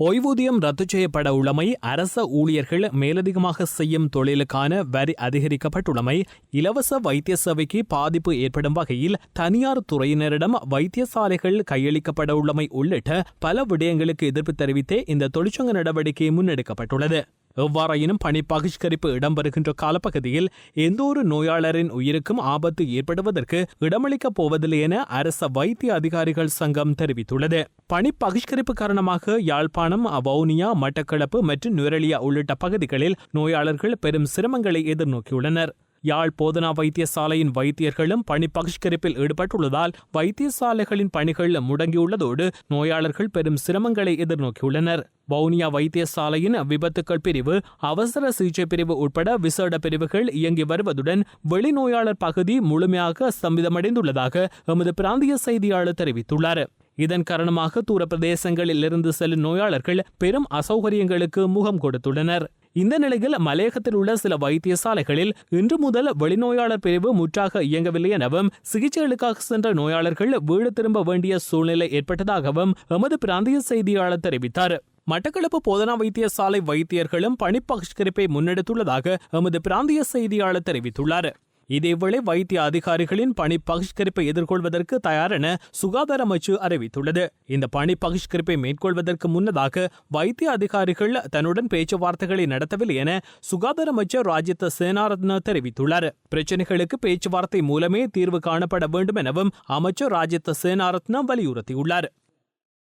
ஓய்வூதியம் ரத்து செய்யப்பட உள்ளமை அரச ஊழியர்கள் மேலதிகமாக செய்யும் தொழிலுக்கான வரி அதிகரிக்கப்பட்டுள்ளமை இலவச வைத்திய சேவைக்கு பாதிப்பு ஏற்படும் வகையில் தனியார் துறையினரிடம் வைத்தியசாலைகள் கையளிக்கப்பட உள்ளமை உள்ளிட்ட பல விடயங்களுக்கு எதிர்ப்பு தெரிவித்தே இந்த தொழிற்சங்க நடவடிக்கை முன்னெடுக்கப்பட்டுள்ளது. எவ்வாறாயினும் பணி பகிஷ்கரிப்பு இடம்பெறுகின்ற காலப்பகுதியில் எந்த ஒரு நோயாளரின் உயிருக்கும் ஆபத்து ஏற்படுவதற்கு இடமளிக்கப் போவதில்லை என அரச வைத்திய அதிகாரிகள் சங்கம் தெரிவித்துள்ளது. பணி பகிஷ்கரிப்பு காரணமாக யாழ்ப்பாணம் வவுனியா மட்டக்களப்பு மற்றும் நுரலியா உள்ளிட்ட பகுதிகளில் நோயாளர்கள் பெரும் சிரமங்களை எதிர்நோக்கியுள்ளனர். யாழ் போதனா வைத்தியசாலையின் வைத்தியர்களும் பணி பகிஷ்கரிப்பில் ஈடுபட்டுள்ளதால் வைத்தியசாலைகளின் பணிகள் முடங்கியுள்ளதோடு நோயாளர்கள் பெரும் சிரமங்களை எதிர்நோக்கியுள்ளனர். வவுனியா வைத்தியசாலையின் விபத்துக்கள் பிரிவு அவசர சிகிச்சை பிரிவு உட்பட விசேட பிரிவுகள் இயங்கி வருவதுடன் வெளிநோயாளர் பகுதி முழுமையாக ஸ்தம்பிதமடைந்துள்ளதாக எமது பிராந்திய செய்தியாளர் தெரிவித்துள்ளார். இதன் காரணமாக தூர பிரதேசங்களில் இருந்து செல்லும் நோயாளர்கள் பெரும் அசௌகரியங்களுக்கு முகம் கொடுத்துள்ளனர். இந்த நிலையில் மலையகத்தில் உள்ள சில வைத்தியசாலைகளில் இன்று முதல் வெளிநோயாளர் பிரிவு முற்றாக இயங்கவில்லை எனவும் சிகிச்சைகளுக்காக சென்ற நோயாளர்கள் வீடு திரும்ப வேண்டிய சூழ்நிலை ஏற்பட்டதாகவும் எமது பிராந்திய செய்தியாளர் தெரிவித்தார். மட்டக்களப்பு போதனா வைத்தியசாலை வைத்தியர்களும் பணி பகிஷ்கரிப்பை முன்னெடுத்துள்ளதாக எமது பிராந்திய செய்தியாளர் தெரிவித்துள்ளார். இதேவேளை வைத்திய அதிகாரிகளின் பணி பகிஷ்கரிப்பை எதிர்கொள்வதற்கு தயார் என சுகாதார அமைச்சு அறிவித்துள்ளது. இந்த பணி பகிஷ்கரிப்பை மேற்கொள்வதற்கு முன்னதாக வைத்திய அதிகாரிகள் தன்னுடன் பேச்சுவார்த்தைகளை நடத்தவில்லை என சுகாதார அமைச்சர் ராஜித்த சேனாரத்ன தெரிவித்துள்ளார். பிரச்சினைகளுக்கு பேச்சுவார்த்தை மூலமே தீர்வு காணப்பட வேண்டும் எனவும் அமைச்சர் ராஜித்த சேனாரத்ன வலியுறுத்தியுள்ளார்.